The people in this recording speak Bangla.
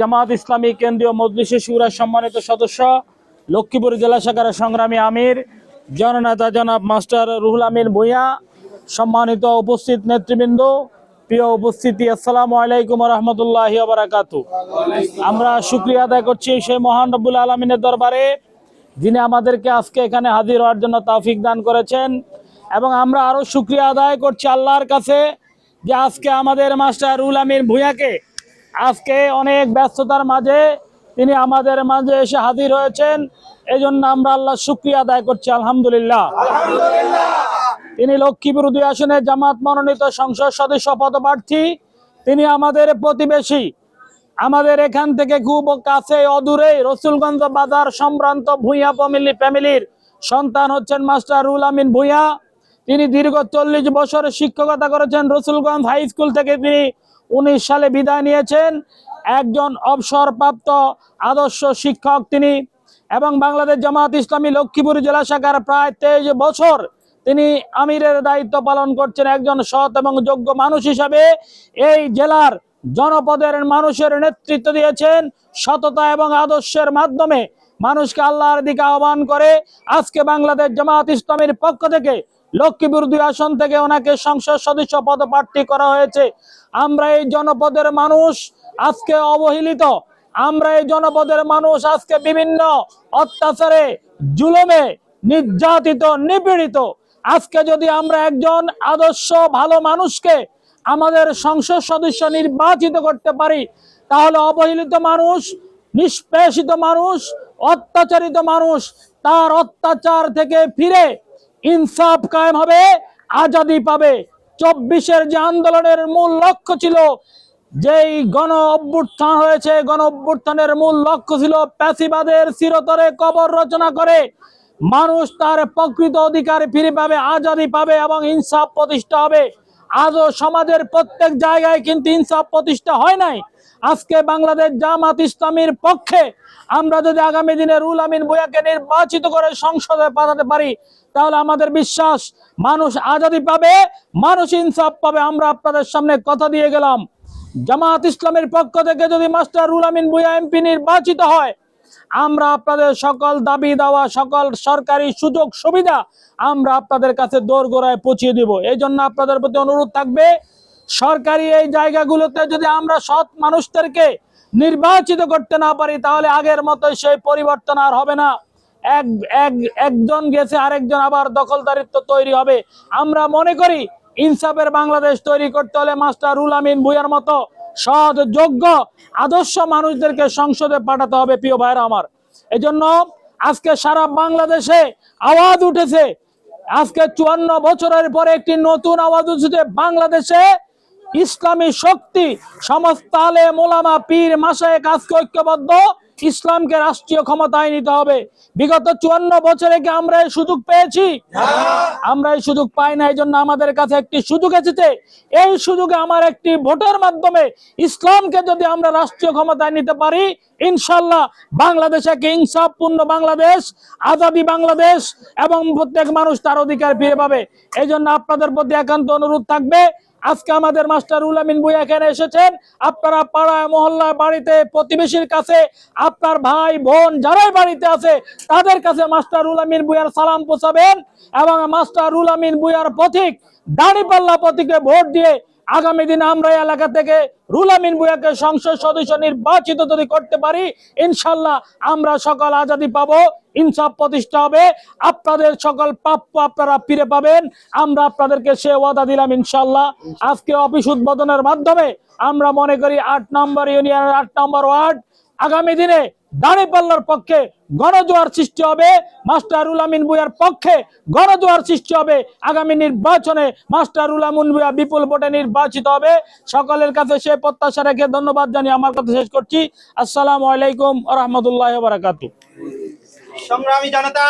জামাত ইসলামী কেন্দ্রীয় মজলিসে সুরার সম্মানিত সদস্য, লক্ষ্মীপুর জেলা শাখার সংগ্রামী আমির, জননেতা জনাব মাস্টার রুহুল আমিন ভূঁইয়া, সম্মানিত উপস্থিত নেতৃবৃন্দ, প্রিয় উপস্থিতি, আসসালামু আলাইকুম রহমতুল্লাহ বারাকাতু। আমরা শুক্রিয়া আদায় করছি সেই মহান রব্বুল আলমিনের দরবারে, যিনি আমাদেরকে আজকে এখানে হাজির হওয়ার জন্য তাফিক দান করেছেন। এবং আমরা আরও শুক্রিয়া আদায় করছি আল্লাহর কাছে যে আজকে আমাদের মাস্টার রুল আমিন ভূঁইয়াকে আজকে অনেক ব্যস্ততার মাঝে তিনি আমাদের মাঝে এসে হাজির হয়েছেন। এই জন্য আমরা আল্লাহ শুক্রিয়া আদায় করছি আলহামদুলিল্লাহ। তিনি লক্ষ্মীপুর দুই আসনে জামাত মনোনীত সংসদ সদস্য পদপ্রার্থী। তিনি আমাদের প্রতিবেশী। আমাদের এখান থেকে খুব কাছে অদূরে রসুলগঞ্জ বাজার সম্ভ্রান্ত ভূঁইয়া ফ্যামিলি ফ্যামিলির সন্তান হচ্ছেন মাস্টার রুল আমিন ভূঁইয়া। তিনি দীর্ঘ চল্লিশ বছর শিক্ষকতা করেছেন রসুলগঞ্জ হাই স্কুল থেকে। তিনি উনিশ সালে বিদায় নিয়েছেন। একজন অবসরপ্রাপ্ত আদর্শ শিক্ষক তিনি। এবং বাংলাদেশ জামাত ইসলামী লক্ষ্মীপুর জেলা শাখার প্রায় তেইশ বছর তিনি আমিরের দায়িত্ব পালন করছেন। একজন সৎ এবং যোগ্য মানুষ হিসাবে এই জেলার জনপদের মানুষের নেতৃত্ব দিয়েছেন। সততা এবং আদর্শের মাধ্যমে মানুষকে আল্লাহর দিকে আহ্বান করে আজকে বাংলাদেশ জামাত ইসলামের পক্ষ থেকে লক্ষ্মীপুর দুই আসন থেকে ওনাকে সংসদ সদস্য পদপ্রার্থী করা হয়েছে। আমরা এই জনপদের মানুষ আজকে অবহেলিত। আমরা এই জনপদের মানুষ আজকে বিভিন্ন অত্যাচারে, জুলমে নির্যাতিত, নিপীড়িত। আজকে যদি আমরা একজন আদর্শ, ভালো মানুষকে আমাদের সংসদ সদস্য নির্বাচিত করতে পারি, তাহলে অবহেলিত মানুষ, নিষ্পেষিত মানুষ, অত্যাচারিত মানুষ, তার অত্যাচার থেকে ফিরে ইনসাফ কায়েম হবে, আজাদি পাবে। চব্বিশের যে আন্দোলনের মূল লক্ষ্য ছিল, যেই গণ অভ্যুত্থান হয়েছে, গণ অভ্যুত্থানের মূল লক্ষ্য ছিল প্যাসিবাদের চিরতরে কবর রচনা করে। মানুষ তার প্রকৃত অধিকার ফিরে পাবে, আজাদি পাবে এবং ইনসাফ প্রতিষ্ঠা হবে। আজও সমাজের প্রত্যেক জায়গায় কিন্তু ইনসাফ প্রতিষ্ঠা হয় নাই। আজকে বাংলাদেশ জামাত ইসলামীর পক্ষে আমরা যদি আগামী দিনে রুল আমিন বইয়াকে নির্বাচিত করে সংসদে পাঠাতে পারি, তাহলে আমাদের বিশ্বাস, মানুষ আজাদি পাবে, মানুষ ইনসাফ পাবে। আমরা আপনাদের সামনে কথা দিয়ে গেলাম। জামাত ইসলামের পক্ষ থেকে যদি মাস্টার রুল আমিন বুয়া এমপি নির্বাচিত হয় আমরা আপনাদের সকল দাবি দেওয়া, সকল সরকারি সুযোগ সুবিধা আমরা আপনাদের কাছে দৌড় গোড়ায় পৌঁছিয়ে দিব। এই জন্য আপনাদের প্রতি অনুরোধ থাকবে, সরকারি এই জায়গাগুলোতে যদি আমরা সৎ মানুষদেরকে নির্বাচিত করতে না পারি, তাহলে আগের মতো সেই পরিবর্তন আর হবে না। এক এক, একজন গেছে, আরেকজন আবার দখলদারিত্ব তৈরি হবে। আমরা মনে করি, ইনসাফের বাংলাদেশ তৈরি করতে হলে মাস্টার রুল আমিন ভুইয়ার মতো সৎ, যোগ্য, আদর্শ মানুষদেরকে সংসদে পাঠাতে হবে প্রিয় ভাইরা আমার। এজন্য আজকে সারা বাংলাদেশে আওয়াজ উঠেছে। আজকে চুয়ান্ন বছরের পরে একটি নতুন আওয়াজ উঠেছে বাংলাদেশে। ইসলামী শক্তি সমস্ত আলে মোলামা পীর মাসায় কাজকে ঐক্যবদ্ধ। ইসলামকে রাষ্ট্রীয় ক্ষমতায় নিতে হবে। বিগত চুয়ান্ন বছরে কি আমরা এই সুযোগ পেয়েছি? আমরা এই সুযোগ পাই না এই জন্য আমাদের কাছে একটি সুযোগ এসেছে। এই সুযোগে আমার একটি ভোটের মাধ্যমে ইসলামকে যদি আমরা রাষ্ট্রীয় ক্ষমতায় নিতে পারি ইনশাল্লাহ বাংলাদেশ এক ইনসাফপূর্ণ বাংলাদেশ আজাদি বাংলাদেশ এবং প্রত্যেক মানুষ তার অধিকার ফিরে পাবে। এই জন্য আপনাদের প্রতি একান্ত অনুরোধ থাকবে আজকে আমাদের মাস্টার উলামিন বই এখানে এসেছেন। আপনারা পাড়ায়, মহল্লায়, বাড়িতে, প্রতিবেশীর কাছে, আপনার ভাই, বোন যারাই বাড়িতে আছে, তাদের কাছে মাস্টার উলামিন বুয়ার সালাম পৌঁছাবেন এবং মাস্টার উলামিন বুয়ার পথিক, দাঁড়িপাল্লা পথিকে ভোট দিয়ে আগামী দিন আমরা এলাকা থেকে রুলামিন বুয়াকে সংসদ সদস্য নির্বাচিত যদি করতে পারি, ইনশাল্লাহ আমরা সকল আজাদি পাব, ইনসাফ প্রতিষ্ঠা হবে। আপনাদের সকল প্রাপ্য আপনারা ফিরে পাবেন। আমরা আপনাদেরকে সে ওয়াদা দিলাম, ইনশাল্লাহ। আজকে অফিস উদ্বোধনের মাধ্যমে আমরা মনে করি আট নম্বর ইউনিয়নের আট নম্বর ওয়ার্ড আগামী দিনে দাঁড়িপাল্লার পক্ষে গণজোয়ার সৃষ্টি হবে। মাস্টারুল আমিন বুয়ার পক্ষে গণজোয়ার সৃষ্টি হবে। আগামী নির্বাচনে মাস্টারুল আমিন বুয়া বিপুল ভোটে নির্বাচিত হবে। সকলের কাছে সে প্রত্যাশা রেখে ধন্যবাদ জানিয়ে আমার কথা শেষ করছি। আসসালামু আলাইকুম রহমতুল্লাহ বারাকাতু সংগ্রামী জনতা